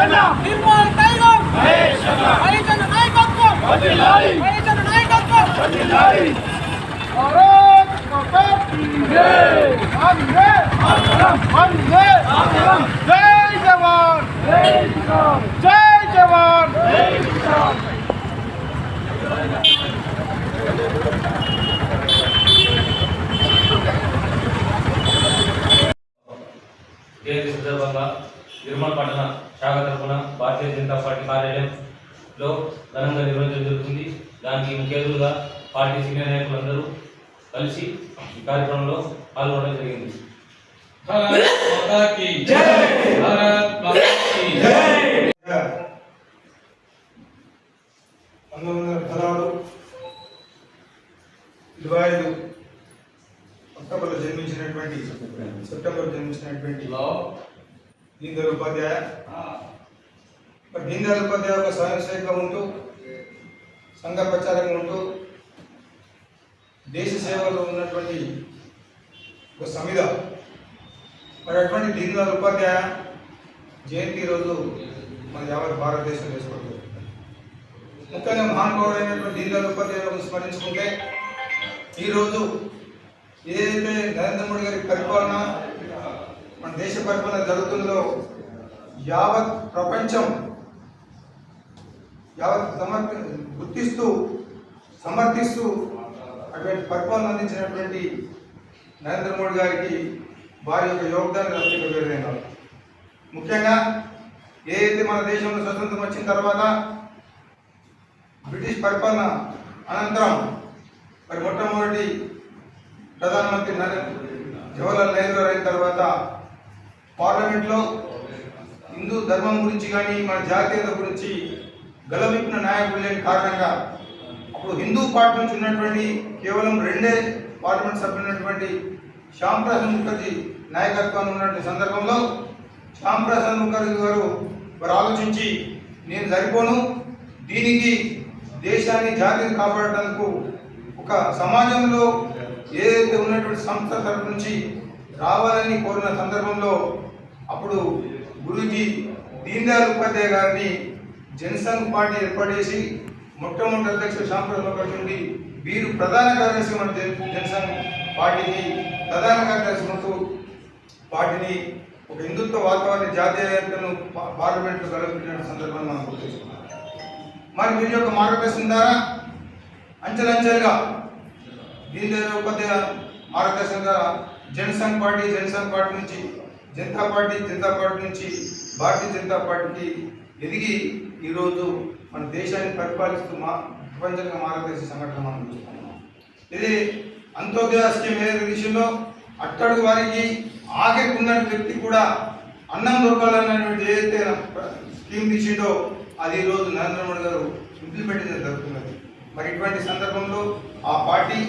Nirmal tiger Mahesh అన్న మహేష్ అన్న నాయకత్వం మహేష్ అన్న నాయకత్వం భారత్ మాతా కీ జై వందే వందే జై జవాన్ జై జవాన్ జయంతి సందర్భంగా నిర్మల్ పట్టణ శాఖ తరఫున భారతీయ జనతా పార్టీ కార్యాలయంలో ఘనంగా నిర్వహించడం జరుగుతుంది. దానికి ముఖ్యంగా పార్టీ సీనియర్ నాయకులందరూ కలిసి ఈ కార్యక్రమంలో పాల్గొనడం జరిగింది. పంతొమ్మిది వందల పదహారు ఇరవై ఐదు జన్మించినటువంటి సెప్టెంబర్ జన్మించినటువంటి దీన్ దయాళ్ ఉపాధ్యాయ మరి ఉపాధ్యాయ ఒక స్వయం సేవగా ఉంటూ సంఘ ప్రచారంగా ఉంటూ దేశ సేవలో ఉన్నటువంటి ఒక సమిధ. మరి అటువంటి దీన్ దయాళ్ ఉపాధ్యాయ జయంతి రోజు మన యావత్ భారతదేశం చేసుకోవడం ముఖ్యంగా మహానుభావుడైనటువంటి దీనిదయాళ్ ఉపాధ్యాయులను స్మరించుకుంటే ఈరోజు ఏదైతే నరేంద్ర మోడీ గారి పరిపాలన దేశ పరిపాలన జరుగుతుందో యావత్ ప్రపంచం యావత్ సమర్పి గుర్తిస్తూ సమర్థిస్తూ అటువంటి పరిపాలన అందించినటువంటి నరేంద్ర మోడీ గారికి వారి యొక్క యోగదానం అత్యంత ముఖ్యంగా ఏదైతే మన దేశంలో స్వతంత్రం వచ్చిన తర్వాత బ్రిటిష్ పరిపాలన అనంతరం మరి మొట్టమొదటి ప్రధానమంత్రి నరేంద్ర జవహర్లాల్ నెహ్రూ గారు అయిన తర్వాత పార్లమెంట్లో హిందూ ధర్మం గురించి కానీ మన జాతీయత గురించి గలవిప్పిన నాయకులు లేని కారణంగా అప్పుడు హిందూ పార్టీ నుంచి ఉన్నటువంటి కేవలం రెండే పార్లమెంట్ సభ్యులు ఉన్నటువంటి శ్యామ్ ప్రసాద్ ముఖర్జీ నాయకత్వాన్ని ఉన్నటువంటి సందర్భంలో శ్యామ్ ప్రసాద్ ముఖర్జీ గారు వారు ఆలోచించి నేను సరిపోను. దీనికి దేశాన్ని జాతిని కాపాడటానికి ఒక సమాజంలో ఏదైతే ఉన్నటువంటి సంస్థ తరపు నుంచి రావాలని కోరిన సందర్భంలో అప్పుడు గురూజీ దీన్ ఉపాధ్యాయ గారిని జనసంఘ్ పార్టీ ఏర్పాటు చేసి మొట్టమొదటి అధ్యక్షుడు శ్యాంప్రసాద్ ముఖర్జీ నుండి వీరు ప్రధాన కార్యదర్శి మన జనసంఘ్ పార్టీని ప్రధాన కార్యదర్శి ఉంటూ పార్టీని ఒక హిందుత్వ వాతావరణ జాతీయతను పా- పార్లమెంట్లో గడపించిన సందర్భాన్ని మనం గుర్తిస్తున్నాం మరి వీరి యొక్క మార్గదర్శనం ద్వారా అంచెలంచెలుగా దీని ఉపాధ్యాయ మార్గదర్శనం ద్వారా జనసంఘ్ పార్టీ జనసంఘ్ పార్టీ నుంచి జనతా పార్టీ జనతా పార్టీ నుంచి భారతీయ జనతా పార్టీకి ఎదిగి ఈరోజు మన దేశాన్ని పరిపాలిస్తూ మా ప్రపంచంగా మార్గదర్శి సంఘటన మనం చూస్తున్నాం. ఇది అంత్యోదయ స్కీమ్ ఏదైతే విషయంలో అట్టడుగు వారికి ఆఖరికి ఉన్న వ్యక్తి కూడా అన్నం దొరకాలన్నటువంటి ఏదైతే స్కీమ్ తీసిండో అది ఈరోజు నరేంద్ర మోడీ గారు ఇంప్లిమెంట్ చేయడం జరుగుతున్నది. మరి ఇటువంటి సందర్భంలో ఆ పార్టీ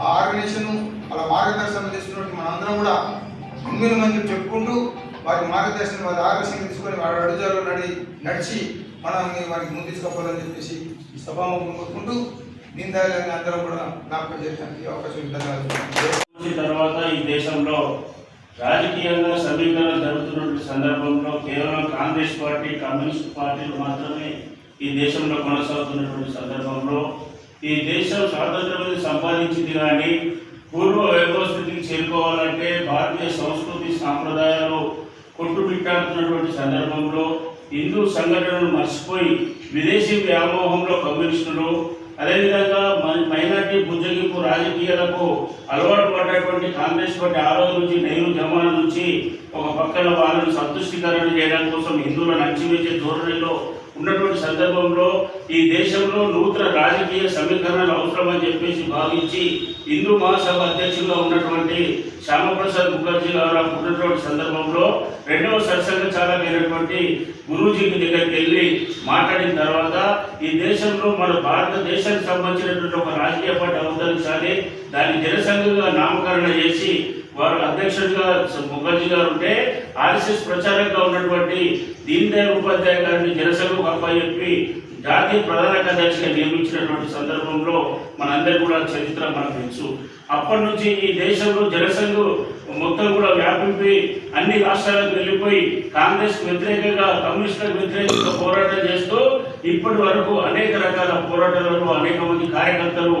ఆ ఆర్గనైజేషన్ అలా మార్గదర్శనం చేస్తున్నట్టు మనందరం కూడా ముందు మంది చెప్పుకుంటూ వారి మార్గదర్శనం వారి ఆకర్షణ తీసుకొని వారి అడుగుజాలు నడి నడిచి మనల్ని వారికి ముందు తీసుకోవాలని చెప్పేసి ఈ సభాముఖం కోరుకుంటూ దీని అందరం కూడా జ్ఞాపకం చేయడానికి అవకాశం ధన్యవాదాలు తర్వాత ఈ దేశంలో రాజకీయంగా సమీకరణ జరుగుతున్నటువంటి సందర్భంలో కేవలం కాంగ్రెస్ పార్టీ కమ్యూనిస్ట్ పార్టీలు మాత్రమే ఈ దేశంలో కొనసాగుతున్నటువంటి సందర్భంలో ఈ దేశం స్వాతంత్రం సంపాదించింది కానీ పూర్వ వైభవ స్థితికి చేరుకోవాలంటే భారతీయ సంస్కృతి సాంప్రదాయాలు కొట్టుమిట్టాడుతున్నటువంటి సందర్భంలో హిందూ సంఘటనలు మర్చిపోయి విదేశీ వ్యామోహంలో కమ్యూనిస్టులు అదేవిధంగా మ- మైనార్టీ బుజ్జగింపు రాజకీయాలకు అలవాటు పడ్డటువంటి కాంగ్రెస్ పార్టీ ఆ రోజు నుంచి నెహ్రూ జమానా నుంచి ఒక పక్కన వాళ్ళని సంతుష్టికరణ చేయడం కోసం హిందువులను అణచివేసే ధోరణిలో ఉన్నటువంటి సందర్భంలో ఈ దేశంలో నూతన రాజకీయ సమీకరణలు అవసరమని చెప్పేసి భావించి హిందూ మహాసభ అధ్యక్షులుగా ఉన్నటువంటి శ్యామప్రసాద్ ముఖర్జీ గారు ఉన్నటువంటి సందర్భంలో రెండవ సత్సంగ చాలకైనటువంటి గురూజీకి దగ్గరికి వెళ్ళి మాట్లాడిన తర్వాత ఈ దేశంలో మన భారతదేశానికి సంబంధించినటువంటి ఒక రాజకీయ పార్టీ అవతరించాలి దాన్ని జనసంఘంగా నామకరణ చేసి వారు అధ్యక్షుడిగా ముఖర్జీ గారు ఉంటే ఆర్ఎస్ఎస్ ప్రచారంగా ఉన్నటువంటి దీన్ దయాళ్ ఉపాధ్యాయ గారిని జనసభకు చెప్పి జాతీయ ప్రధాన కార్యదర్శిగా నియమించినటువంటి సందర్భంలో మనందరికీ కూడా చరిత్ర మనకు తెలుసు. అప్పటి నుంచి ఈ దేశంలో జనసంఘ్ మొత్తం కూడా వ్యాపింపి అన్ని రాష్ట్రాలకు వెళ్ళిపోయి కాంగ్రెస్ వ్యతిరేకంగా కమ్యూనిస్టులకు వ్యతిరేకంగా పోరాటం చేస్తూ ఇప్పటి వరకు అనేక రకాల పోరాటాలలో అనేక మంది కార్యకర్తలు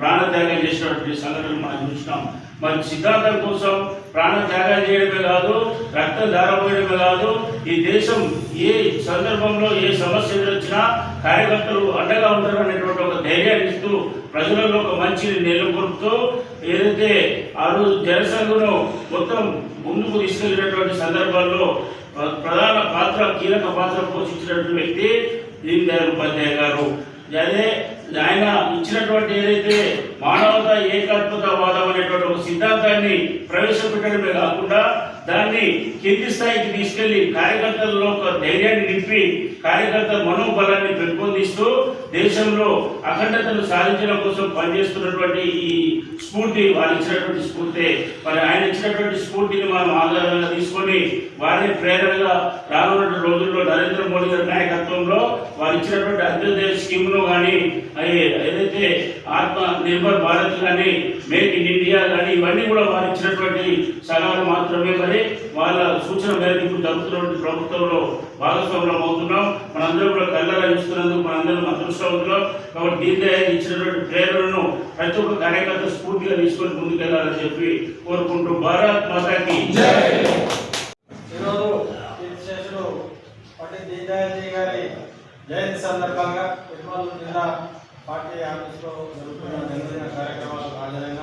ప్రాణత్యాగం చేసినటువంటి సంఘటనలు మనం చూసినాం. మరి సిద్ధాంతం కోసం ప్రాణత్యాగం చేయడమే కాదు రక్తం దారపోయడమే కాదు ఈ దేశం ఏ సందర్భంలో ఏ సమస్య వచ్చినా కార్యకర్తలు అండగా ఉంటారు అనేటువంటి ఒక ధైర్యాన్ని ఇస్తూ ప్రజలలో ఒక మంచి నెలకొల్పుతూ ఏదైతే ఆ రోజు జనసంఘను మొత్తం ముందుకు తీసుకెళ్ళినటువంటి సందర్భాల్లో ప్రధాన పాత్ర కీలక పాత్ర పోషించినటువంటి వ్యక్తి దీన్ దయాళ్ ఉపాధ్యాయ గారు. అదే ఆయన ఇచ్చినటువంటి ఏదైతే మానవత ఏకాత్మతవాదం అనేటువంటి ఒక సిద్ధాంతాన్ని ప్రవేశపెట్టడమే కాకుండా దాన్ని కింది స్థాయికి తీసుకెళ్ళి కార్యకర్తలలో ఒక ధైర్యాన్ని నింపి కార్యకర్త మనోబలాన్ని పెంపొందిస్తూ దేశంలో అఖండతను సాధించడం కోసం పనిచేస్తున్నటువంటి ఈ స్ఫూర్తి వారు ఇచ్చినటువంటి స్ఫూర్తి. మరి ఆయన ఇచ్చినటువంటి స్ఫూర్తిని మనం ఆధారంగా తీసుకొని వారిని ప్రేరణగా రానున్న రోజుల్లో నరేంద్ర మోడీ గారి నాయకత్వంలో వారు ఇచ్చినటువంటి అభ్యుదయ స్కీమ్ను కానీ ఏదైతే ఆత్మ నిర్భర్ భారత్ కానీ మేక్ ఇన్ ఇండియా కానీ ఇవన్నీ కూడా వారు ఇచ్చినటువంటి సలహాలు మాత్రమే. మరి వాళ్ళ సూచన మేరకు ఇప్పుడు జరుగుతున్నటువంటి ప్రభుత్వంలో భాగస్వామ్యం అవుతున్నాం. మనందరం కూడా కళ్ళగా చూస్తున్నందుకు మనందరం అదృష్టవంతులం కాబట్టి దీని ఇచ్చినటువంటి ప్రేరణను ప్రతి ఒక్క కార్యకర్త స్ఫూర్తిగా తీసుకొని ముందుకెళ్ళాలని చెప్పి కోరుకుంటూ భారత్ మాతాకి ఈరోజు పండిత్ దీనదయాళ్ గారి జయంతి సందర్భంగా నిర్మల్ జిల్లా పార్టీ ఆఫీస్లో జరుగుతున్న జన్మదిన కార్యక్రమాలకు హాజరైన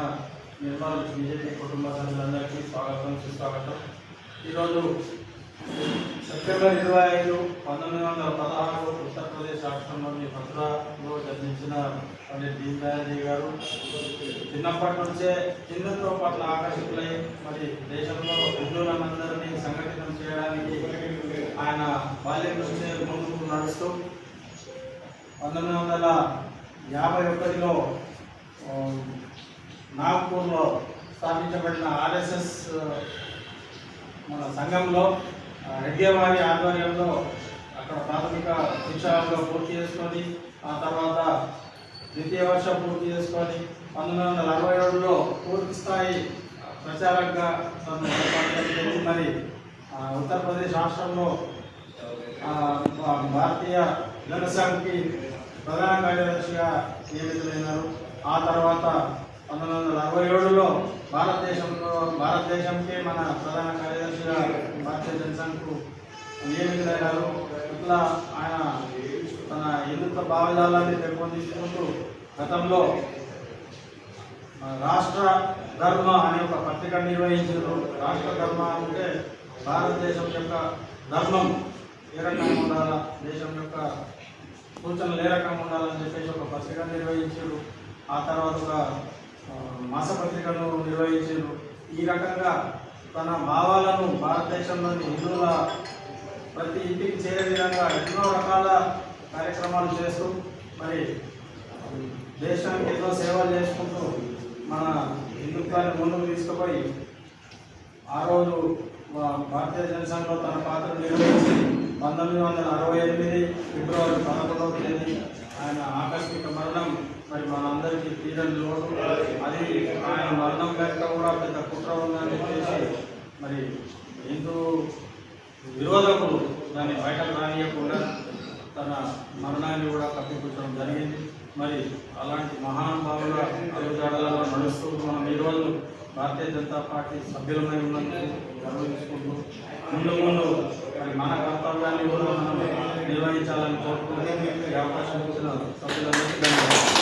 నిర్మల్ బీజేపీ కుటుంబ సభ్యులందరికీ స్వాగతం సుస్వాగతం. ఈరోజు సెప్టెంబర్ ఇరవై ఐదు పంతొమ్మిది వందల పదహారు ఉత్తరప్రదేశ్ రాష్ట్రంలోని మథురాలో జన్మించిన పండిత్ దీన్ దయాళ్ గారు. చిన్నప్పటి నుంచే హిందుత్వం పట్ల ఆకర్షితులై మరి దేశంలో హిందువులందరినీ సంఘటితం చేయడానికి ఆయన బాల్యం నుంచే ముందుకు నడుస్తూ పంతొమ్మిది వందల యాభై ఒకటిలో నాగ్పూర్లో స్థాపించబడిన ఆర్ఎస్ఎస్ మన సంఘంలో రెడ్డివారి ఆధ్వర్యంలో అక్కడ ప్రాథమిక శిక్షణలో పూర్తి చేసుకొని ఆ తర్వాత ద్వితీయ వర్షం పూర్తి చేసుకొని పంతొమ్మిది వందల అరవై ఏడులో పూర్తి స్థాయి ప్రచారంగా తను ఏర్పాటు మరి ఉత్తరప్రదేశ్ రాష్ట్రంలో భారతీయ జనసంఘ్కి ప్రధాన కార్యదర్శిగా నియమితులైనారు. ఆ తర్వాత పంతొమ్మిది వందల అరవై ఏడులో భారతదేశంలో భారతదేశంకే మన ప్రధాన కార్యదర్శిగా భారతీయ జనసంఘకు నియమితులైనారు. ఇట్లా ఆయన తన హిందుత్వ భావజాలాన్ని పెంపొందించుకుంటూ గతంలో రాష్ట్ర ధర్మ అనే ఒక పత్రిక నిర్వహించారు. రాష్ట్ర ధర్మ అంటే భారతదేశం యొక్క ధర్మం. ఏ రకంగా ఉండాలా? దేశం యొక్క సూచనలు ఏ రకంగా ఉండాలని చెప్పేసి ఒక పత్రిక నిర్వహించారు. ఆ తర్వాత ఒక మాసపత్రికను నిర్వహించారు. ఈ రకంగా తన భావాలను భారతదేశంలోని హిందువుల ప్రతి ఇంటికి చేరే విధంగా ఎన్నో రకాల కార్యక్రమాలు చేస్తూ మరి దేశానికి ఎన్నో సేవలు చేసుకుంటూ మన హిందుత్వాన్ని ముందుకు తీసుకుపోయి ఆ రోజు భారతీయ జనసంఘంలో తన పాత్ర నిర్వహించి పంతొమ్మిది వందల అరవై ఎనిమిది ఫిబ్రవరి పదకొండవ తేదీ ఆయన ఆకస్మిక మరణం మరి మనందరికీ తీరని లోటు. అది ఆయన మరణం వెనుక కూడా పెద్ద కుట్ర ఉందని చెప్పేసి మరి హిందూ విరోధకులు దాన్ని బయటకు రానియకుండా తన మరణాన్ని కూడా కప్పిపుచ్చడం జరిగింది. మరి అలాంటి మహానుభావుల అడుగుజాడలలో నడుస్తూ మనం ఈరోజు భారతీయ జనతా పార్టీ సభ్యులమై ఉన్నందుకు గర్వించుకుంటూ ముందు ముందు మరి మన కర్తవ్యాన్ని కూడా మనం నిర్వహించాలని కోరుకుంటూ ఈ అవకాశం ఇచ్చిన సభ్యులందరికీ ధన్యవాదాలు.